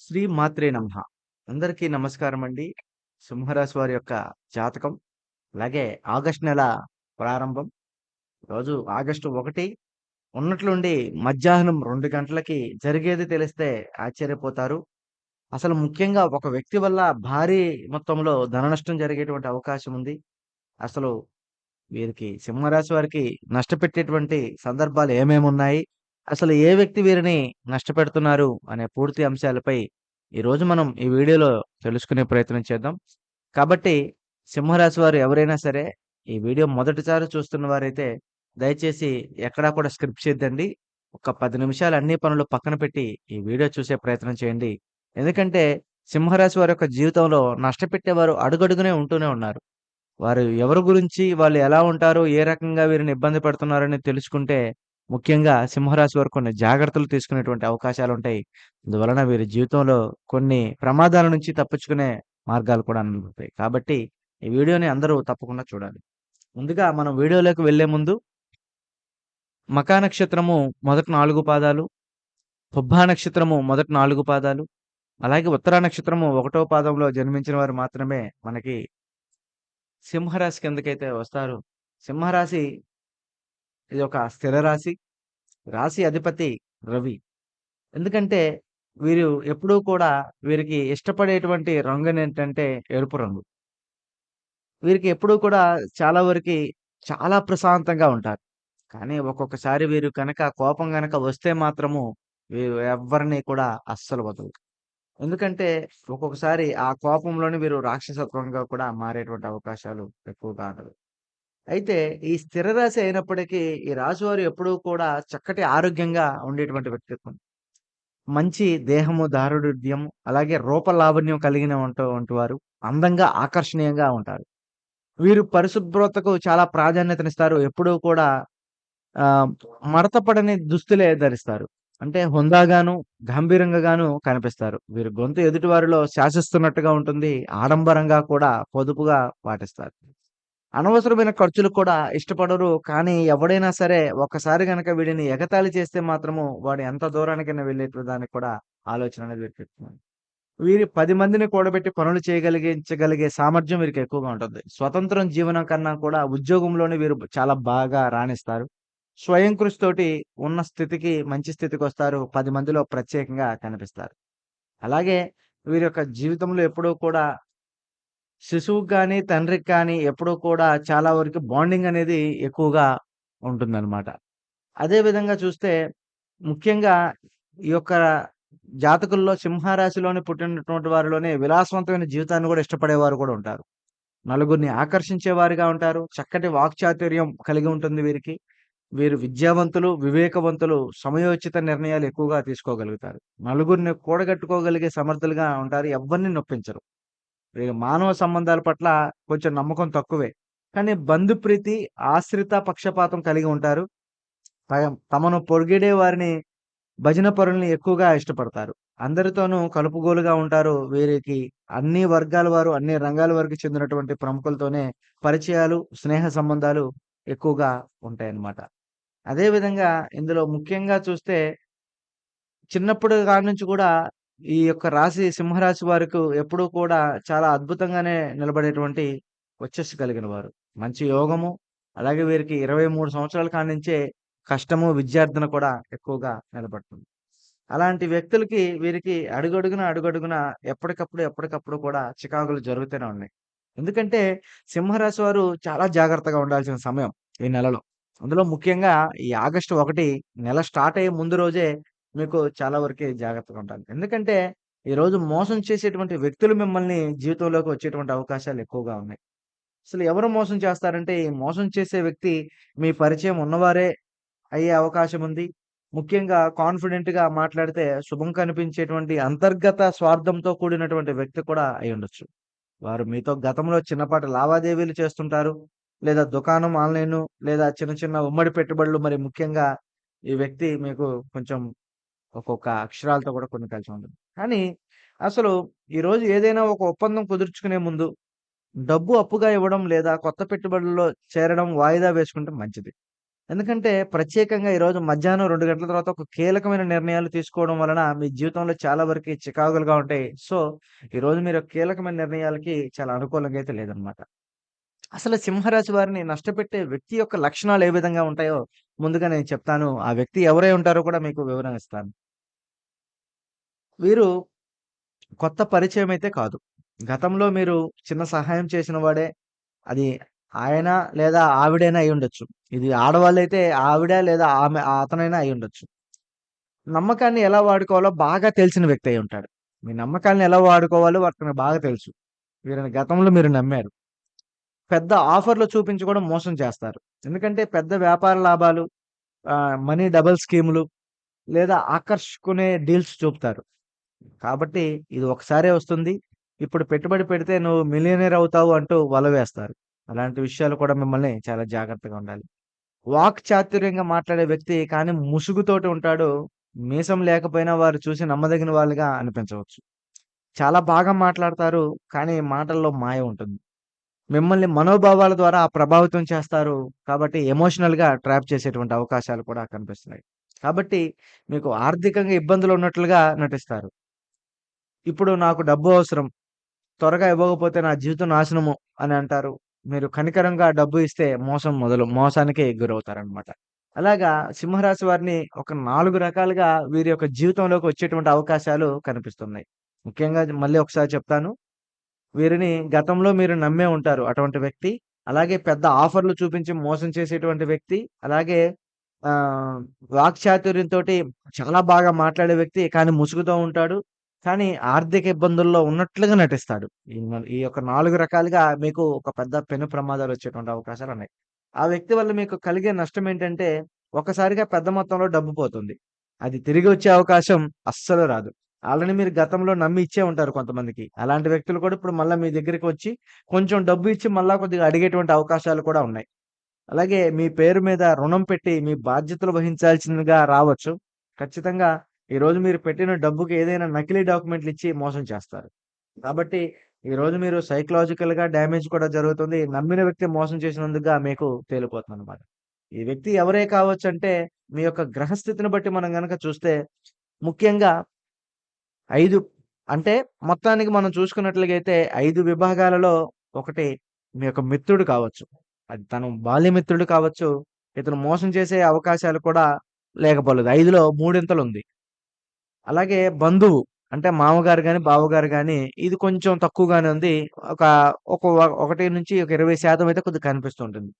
శ్రీ మాత్రే నమ. అందరికీ నమస్కారం అండి. సింహరాశి వారి యొక్క జాతకం అలాగే ఆగస్ట్ నెల ప్రారంభం. రోజు ఆగస్టు ఒకటి ఉన్నట్లుండి మధ్యాహ్నం రెండు గంటలకి జరిగేది తెలిస్తే ఆశ్చర్యపోతారు. అసలు ముఖ్యంగా ఒక వ్యక్తి వల్ల భారీ మొత్తంలో ధన నష్టం జరిగేటువంటి అవకాశం ఉంది. అసలు వీరికి సింహరాశి వారికి నష్టపెట్టేటువంటి సందర్భాలు ఏమేమి ఉన్నాయి అసలు ఏ వ్యక్తి వీరిని నష్టపెడుతున్నారు అనే పూర్తి అంశాలపై ఈరోజు మనం ఈ వీడియోలో తెలుసుకునే ప్రయత్నం చేద్దాం. కాబట్టి సింహరాశి వారు ఎవరైనా సరే ఈ వీడియో మొదటిసారి చూస్తున్న వారైతే దయచేసి ఎక్కడా కూడా స్క్రిప్ట్ చేద్దండి ఒక పది నిమిషాలు అన్ని పనులు పక్కన పెట్టి ఈ వీడియో చూసే ప్రయత్నం చేయండి. ఎందుకంటే సింహరాశి వారి యొక్క జీవితంలో నష్టపెట్టేవారు అడుగడుగునే ఉంటూనే ఉన్నారు. వారు ఎవరి గురించి వాళ్ళు ఎలా ఉంటారు ఏ రకంగా వీరిని ఇబ్బంది పెడుతున్నారని తెలుసుకుంటే ముఖ్యంగా సింహరాశి వారు కొన్ని జాగ్రత్తలు తీసుకునేటువంటి అవకాశాలు ఉంటాయి. అందువలన వీరి జీవితంలో కొన్ని ప్రమాదాల నుంచి తప్పించుకునే మార్గాలు కూడా అందుతాయి కాబట్టి ఈ వీడియోని అందరూ తప్పకుండా చూడాలి. ముందుగా మనం వీడియోలోకి వెళ్ళే ముందు మకా నక్షత్రము మొదటి నాలుగు పాదాలు పుబ్బా నక్షత్రము మొదటి నాలుగు పాదాలు అలాగే ఉత్తరా నక్షత్రము ఒకటో పాదంలో జన్మించిన వారు మాత్రమే మనకి సింహరాశి కిందకైతే వస్తారు. సింహరాశి ఇది ఒక స్థిర రాశి. రాశి అధిపతి రవి. ఎందుకంటే వీరు ఎప్పుడూ కూడా వీరికి ఇష్టపడేటువంటి రంగు ఏంటంటే ఎరుపు రంగు. వీరికి ఎప్పుడూ కూడా చాలా వరకు చాలా ప్రశాంతంగా ఉంటారు. కానీ ఒక్కొక్కసారి వీరు కనుక కోపం కనుక వస్తే మాత్రము వీరు ఎవరిని కూడా అస్సలు వదలరు. ఎందుకంటే ఒక్కొక్కసారి ఆ కోపంలోనే వీరు రాక్షసత్వంగా కూడా మారేటువంటి అవకాశాలు ఎక్కువగా ఉండదు. అయితే ఈ స్థిర రాశి అయినప్పటికీ ఈ రాశివారు ఎప్పుడూ కూడా చక్కటి ఆరోగ్యంగా ఉండేటువంటి వ్యక్తిత్వం. మంచి దేహము దారుఢ్యం అలాగే రూపలావణ్యం కలిగిన వంటి వారు అందంగా ఆకర్షణీయంగా ఉంటారు. వీరు పరిశుభ్రతకు చాలా ప్రాధాన్యతనిస్తారు. ఎప్పుడూ కూడా మడతపడని దుస్తులే ధరిస్తారు. అంటే హుందాగాను గంభీరంగాను కనిపిస్తారు. వీరు గొంతు ఎదుటివారిలో శాసిస్తున్నట్టుగా ఉంటుంది. ఆడంబరంగా కూడా పొదుపుగా పాటిస్తారు. అనవసరమైన ఖర్చులు కూడా ఇష్టపడరు. కానీ ఎవడైనా సరే ఒక్కసారి గనక వీడిని ఎగతాళి చేస్తే మాత్రము వాడు ఎంత దూరానికైనా వెళ్ళేట్లు దానికి కూడా ఆలోచన అనేది పెట్టుకుంటున్నాను వీరి పది మందిని కూడబెట్టి పనులు చేయగలిగించగలిగే సామర్థ్యం వీరికి ఎక్కువగా ఉంటుంది. స్వతంత్రం జీవనం కన్నా కూడా ఉద్యోగంలోనే వీరు చాలా బాగా రాణిస్తారు. స్వయం కృషి తోటి ఉన్న స్థితికి మంచి స్థితికి వస్తారు. పది మందిలో ప్రత్యేకంగా కనిపిస్తారు. అలాగే వీరి యొక్క జీవితంలో ఎప్పుడూ కూడా శిశువుకి కానీ తండ్రికి కానీ ఎప్పుడూ కూడా చాలా వరకు బాండింగ్ అనేది ఎక్కువగా ఉంటుందన్నమాట. అదే విధంగా చూస్తే ముఖ్యంగా ఈ యొక్క జాతకుల్లో సింహరాశిలోని పుట్టినటువంటి వారిలోనే విలాసవంతమైన జీవితాన్ని కూడా ఇష్టపడేవారు కూడా ఉంటారు. నలుగురిని ఆకర్షించేవారుగా ఉంటారు. చక్కటి వాక్చాతుర్యం కలిగి ఉంటుంది వీరికి. వీరు విద్యావంతులు వివేకవంతులు సమయోచిత నిర్ణయాలు ఎక్కువగా తీసుకోగలుగుతారు. నలుగురిని కూడగట్టుకోగలిగే సమర్థులుగా ఉంటారు. ఎవరిని నొప్పించరు. మానవ సంబంధాల పట్ల కొంచెం నమ్మకం తక్కువే. కానీ బంధుప్రీతి ఆశ్రిత పక్షపాతం కలిగి ఉంటారు. తమను పొడిగిడే వారిని భజన పరుల్ని ఎక్కువగా ఇష్టపడతారు. అందరితోనూ కలుపుగోలుగా ఉంటారు వీరికి అన్ని వర్గాల వారు అన్ని రంగాల వారికి చెందినటువంటి ప్రముఖులతోనే పరిచయాలు స్నేహ సంబంధాలు ఎక్కువగా ఉంటాయన్నమాట. అదేవిధంగా ఇందులో ముఖ్యంగా చూస్తే చిన్నప్పుడు కాడి నుంచి కూడా ఈ యొక్క రాశి సింహరాశి వారికి ఎప్పుడూ కూడా చాలా అద్భుతంగానే నిలబడేటువంటి వచ్చస్సు కలిగిన వారు. మంచి యోగము అలాగే వీరికి ఇరవై మూడు సంవత్సరాల కానించే కష్టము విద్యార్థన కూడా ఎక్కువగా నిలబడుతుంది. అలాంటి వ్యక్తులకి వీరికి అడుగడుగున అడుగడుగున ఎప్పటికప్పుడు ఎప్పటికప్పుడు కూడా చికాకులు జరుగుతూనే ఉన్నాయి. ఎందుకంటే సింహరాశి వారు చాలా జాగ్రత్తగా ఉండాల్సిన సమయం ఈ నెలలో. అందులో ముఖ్యంగా ఈ ఆగస్టు ఒకటి నెల స్టార్ట్ అయ్యే ముందు రోజే మీకు చాలా వరకే జాగ్రత్తగా ఉంటాను. ఎందుకంటే ఈరోజు మోసం చేసేటువంటి వ్యక్తులు మిమ్మల్ని జీవితంలోకి వచ్చేటువంటి అవకాశాలు ఎక్కువగా ఉన్నాయి. అసలు ఎవరు మోసం చేస్తారంటే ఈ మోసం చేసే వ్యక్తి మీ పరిచయం ఉన్నవారే అయ్యే అవకాశం ఉంది. ముఖ్యంగా కాన్ఫిడెంట్గా మాట్లాడితే శుభం కనిపించేటువంటి అంతర్గత స్వార్థంతో కూడినటువంటి వ్యక్తి కూడా అయి ఉండొచ్చు. వారు మీతో గతంలో చిన్నపాటి లావాదేవీలు చేస్తుంటారు. లేదా దుకాణం ఆన్లైన్ లేదా చిన్న చిన్న ఉమ్మడి పెట్టుబడులు మరి ముఖ్యంగా ఈ వ్యక్తి మీకు కొంచెం ఒక్కొక్క అక్షరాలతో కూడా కొన్ని కలిసి ఉంటుంది కానీ అసలు ఈరోజు ఏదైనా ఒక ఒప్పందం కుదుర్చుకునే ముందు డబ్బు అప్పుగా ఇవ్వడం లేదా కొత్త పెట్టుబడుల్లో చేరడం వాయిదా వేసుకుంటే మంచిది ఎందుకంటే ప్రత్యేకంగా ఈరోజు మధ్యాహ్నం రెండు గంటల తర్వాత ఒక కీలకమైన నిర్ణయాలు తీసుకోవడం వలన మీ జీవితంలో చాలా వరకు చికాకులుగా ఉంటాయి. సో, ఈరోజు మీరు కీలకమైన నిర్ణయాలకి చాలా అనుకూలంగా అయితే లేదనమాట. అసలు సింహరాశి వారిని నష్టపెట్టే వ్యక్తి యొక్క లక్షణాలు ఏ విధంగా ఉంటాయో ముందుగా నేను చెప్తాను. ఆ వ్యక్తి ఎవరై ఉంటారో కూడా మీకు వివరణ ఇస్తాను. వీరు కొత్త పరిచయం అయితే కాదు. గతంలో మీరు చిన్న సహాయం చేసిన వాడే. అది ఆయన లేదా ఆవిడైనా అయ్యుండొచ్చు. ఇది ఆడవాళ్ళైతే ఆవిడ లేదా ఆమె అతనైనా అయ్యుండొచ్చు. నమ్మకాన్ని ఎలా వాడుకోవాలో బాగా తెలిసిన వ్యక్తి అయి ఉంటాడు. మీ నమ్మకాలను ఎలా వాడుకోవాలో అతనికి బాగా తెలుసు. వీరిని గతంలో మీరు నమ్మారు. పెద్ద ఆఫర్‌లు చూపించి కూడా మోసం చేస్తారు. ఎందుకంటే పెద్ద వ్యాపార లాభాలు మనీ డబల్ స్కీములు లేదా ఆకర్షుకునే డీల్స్ చూపుతారు. కాబట్టి ఇది ఒకసారే వస్తుంది. ఇప్పుడు పెట్టుబడి పెడితే నువ్వు మిలియనర్ అవుతావు అంటూ వల వేస్తారు. అలాంటి విషయాలు కూడా మిమ్మల్ని చాలా జాగ్రత్తగా ఉండాలి. వాక్ చాతుర్యంగా మాట్లాడే వ్యక్తి కానీ ముసుగుతోటి ఉంటాడు. మీసం లేకపోయినా వారు చూసి నమ్మదగిన వాళ్ళుగా అనిపించవచ్చు. చాలా బాగా మాట్లాడతారు. కానీ మాటల్లో మాయ ఉంటుంది. మిమ్మల్ని మనోభావాల ద్వారా ప్రభావితం చేస్తారు. కాబట్టి ఎమోషనల్‌గా ట్రాప్ చేసేటువంటి అవకాశాలు కూడా కనిపిస్తున్నాయి. కాబట్టి మీకు ఆర్థికంగా ఇబ్బందులు ఉన్నట్లుగా నటిస్తారు. ఇప్పుడు నాకు డబ్బు అవసరం. త్వరగా ఇవ్వకపోతే నా జీవితం నాశనము అని అంటారు. మీరు కనికరంగా డబ్బు ఇస్తే మోసం మొదలు మోసానికే గురవుతారనమాట. అలాగా సింహరాశి వారిని ఒక నాలుగు రకాలుగా వీరి యొక్క జీవితంలోకి వచ్చేటువంటి అవకాశాలు కనిపిస్తున్నాయి. ముఖ్యంగా మళ్ళీ ఒకసారి చెప్తాను. వీరిని గతంలో మీరు నమ్మే ఉంటారు అటువంటి వ్యక్తి. అలాగే పెద్ద ఆఫర్‌లు చూపించి మోసం చేసేటువంటి వ్యక్తి. అలాగే ఆహ్, వాక్చాతుర్యంతోటి చాలా బాగా మాట్లాడే వ్యక్తి. కానీ ముసుగుతో ఉంటాడు. కానీ ఆర్థిక ఇబ్బందుల్లో ఉన్నట్లుగా నటిస్తాడు. ఈ యొక్క నాలుగు రకాలుగా మీకు ఒక పెద్ద పెను ప్రమాదాలు వచ్చేటువంటి అవకాశాలు ఉన్నాయి ఆ వ్యక్తి వల్ల మీకు కలిగే నష్టం ఏంటంటే ఒకసారిగా పెద్ద మొత్తంలో డబ్బు పోతుంది. అది తిరిగి వచ్చే అవకాశం అస్సలు రాదు. ఆల్రెడీ మీరు గతంలో నమ్మి ఇచ్చే ఉంటారు కొంతమందికి. అలాంటి వ్యక్తులు కూడా ఇప్పుడు మళ్ళీ మీ దగ్గరికి వచ్చి కొంచెం డబ్బు ఇచ్చి మళ్ళా కొద్దిగా అడిగేటువంటి అవకాశాలు కూడా ఉన్నాయి. అలాగే మీ పేరు మీద రుణం పెట్టి మీ బాధ్యతలు వహించాల్సిందిగా రావచ్చు. ఖచ్చితంగా ఈరోజు మీరు పెట్టిన డబ్బుకి ఏదైనా నకిలీ డాక్యుమెంట్లు ఇచ్చి మోసం చేస్తారు. కాబట్టి ఈరోజు మీరు సైకలాజికల్‌గా డ్యామేజ్ కూడా జరుగుతుంది. నమ్మిన వ్యక్తి మోసం చేసినందుకుగా మీకు తేలిపోతుందన్నమాట. ఈ వ్యక్తి ఎవరే కావచ్చంటే మీ యొక్క గ్రహస్థితిని బట్టి మనం కనుక చూస్తే ముఖ్యంగా ఐదు అంటే మొత్తానికి మనం చూసుకున్నట్లయితే ఐదు విభాగాలలో ఒకటి మీ యొక్క మిత్రుడు కావచ్చు. అది తను బాల్యమిత్రుడు కావచ్చు. ఇతను మోసం చేసే అవకాశాలు కూడా లేకపోలేదు. ఐదులో మూడింతలు ఉంది అలాగే బంధువు అంటే మామగారు కానీ బావగారు కానీ ఇది కొంచెం తక్కువగానే ఉంది. ఒక ఒక 1-20% అయితే కొద్దిగా కనిపిస్తుంటుంది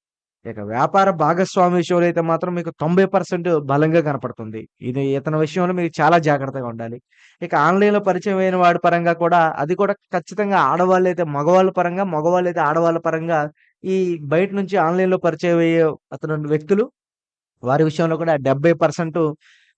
ఇక వ్యాపార భాగస్వామి విషయంలో అయితే మాత్రం మీకు 90% బలంగా కనపడుతుంది. ఇది ఇతని విషయంలో మీరు చాలా జాగ్రత్తగా ఉండాలి. ఇక ఆన్‌లైన్‌లో పరిచయం అయిన వాడి పరంగా కూడా అది కూడా ఖచ్చితంగా ఆడవాళ్ళైతే మగవాళ్ళ పరంగా, మగవాళ్ళైతే ఆడవాళ్ళ పరంగా ఈ బయట నుంచి ఆన్‌లైన్‌లో పరిచయం అయ్యే అతను వ్యక్తులు వారి విషయంలో కూడా 70%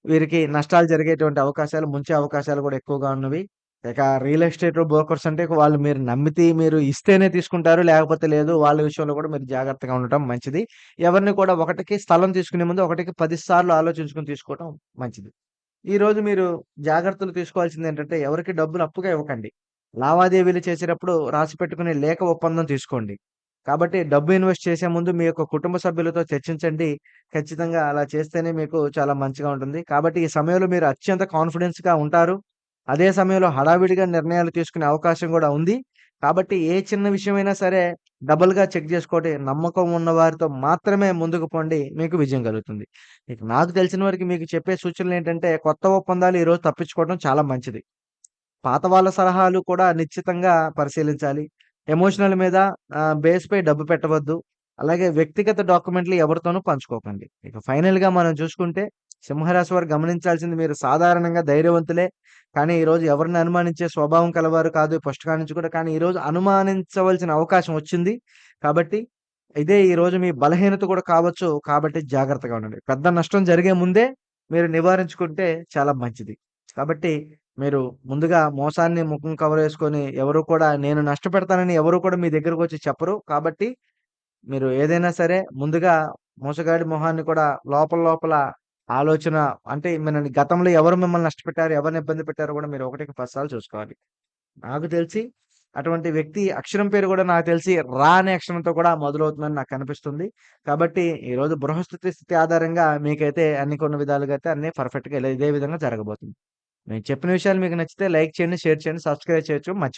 వీరికి నష్టాలు జరిగేటువంటి అవకాశాలు, ముంచే అవకాశాలు కూడా ఎక్కువగా ఉన్నవి. ఇక రియల్ ఎస్టేట్ బ్రోకర్స్ అంటే వాళ్ళు మీరు నమ్మితే మీరు ఇస్తేనే తీసుకుంటారు. లేకపోతే లేదు. వాళ్ళ విషయంలో కూడా మీరు జాగ్రత్తగా ఉండటం మంచిది. ఎవరిని కూడా ఒకటికి స్థలం తీసుకునే ముందు ఒకటికి పది సార్లు ఆలోచించుకుని తీసుకోవటం మంచిది. ఈరోజు మీరు జాగ్రత్తలు తీసుకోవాల్సింది ఏంటంటే ఎవరికి డబ్బులు అప్పుగా ఇవ్వకండి. లావాదేవీలు చేసేటప్పుడు రాసి పెట్టుకునే లేఖ ఒప్పందం తీసుకోండి. కాబట్టి డబ్బు ఇన్వెస్ట్ చేసే ముందు మీ యొక్క కుటుంబ సభ్యులతో చర్చించండి. ఖచ్చితంగా అలా చేస్తేనే మీకు చాలా మంచిగా ఉంటుంది. కాబట్టి ఈ సమయంలో మీరు అత్యంత కాన్ఫిడెన్స్‌గా ఉంటారు. అదే సమయంలో హడావిడిగా నిర్ణయాలు తీసుకునే అవకాశం కూడా ఉంది. కాబట్టి ఏ చిన్న విషయమైనా సరే డబుల్‌గా చెక్ చేసుకోండి. నమ్మకం ఉన్న వారితో మాత్రమే ముందుకు పోండి. మీకు విజయం కలుగుతుంది. ఇక నాకు తెలిసిన వరకు మీకు చెప్పే సూచనలు ఏంటంటే కొత్త ఒప్పందాలు ఈరోజు తప్పించుకోవడం చాలా మంచిది. పాత వాళ్ళ సలహాలు కూడా నిశ్చితంగా పరిశీలించాలి. ఎమోషనల్ మీద బేస్‌పై డబ్బు పెట్టవద్దు. అలాగే వ్యక్తిగత డాక్యుమెంట్లు ఎవరితోనూ పంచుకోకండి. ఇక ఫైనల్‌గా మనం చూసుకుంటే సింహరాశి వారు గమనించాల్సింది మీరు సాధారణంగా ధైర్యవంతులే. కానీ ఈరోజు ఎవరిని అనుమానించే స్వభావం కలవారు కాదు. పుస్తకాల నుంచి కూడా కానీ ఈరోజు అనుమానించవలసిన అవకాశం వచ్చింది. కాబట్టి ఇదే ఈరోజు మీ బలహీనత కూడా కావచ్చు. కాబట్టి జాగ్రత్తగా ఉండండి. పెద్ద నష్టం జరిగే ముందే మీరు నివారించుకుంటే చాలా మంచిది. కాబట్టి మీరు ముందుగా మోసాన్ని ముఖం కవర్ వేసుకొని ఎవరు కూడా నేను నష్టపెడతానని ఎవరు కూడా మీ దగ్గరకు వచ్చి చెప్పరు. కాబట్టి మీరు ఏదైనా సరే ముందుగా మోసగాడి మొహాన్ని కూడా లోపల లోపల ఆలోచన అంటే మిమ్మల్ని గతంలో ఎవరు మిమ్మల్ని నష్టపెట్టారు, ఎవరిని ఇబ్బంది పెట్టారో కూడా మీరు ఒకటికి 10 సార్లు చూసుకోవాలి. నాకు తెలిసి అటువంటి వ్యక్తి అక్షరం పేరు కూడా నాకు తెలిసి రా అనే అక్షరంతో కూడా మొదలవుతుందని నాకు కనిపిస్తుంది. కాబట్టి ఈరోజు బృహస్థితి స్థితి ఆధారంగా మీకైతే అన్ని కొన్ని విధాలుగా అయితే అన్ని పర్ఫెక్ట్‌గా ఇదే విధంగా జరగబోతుంది. నేను చెప్పిన విషయాలు మీకు నచ్చితే లైక్ చేయండి, షేర్ చేయండి, సబ్స్క్రైబ్ చేయొచ్చు. మంచి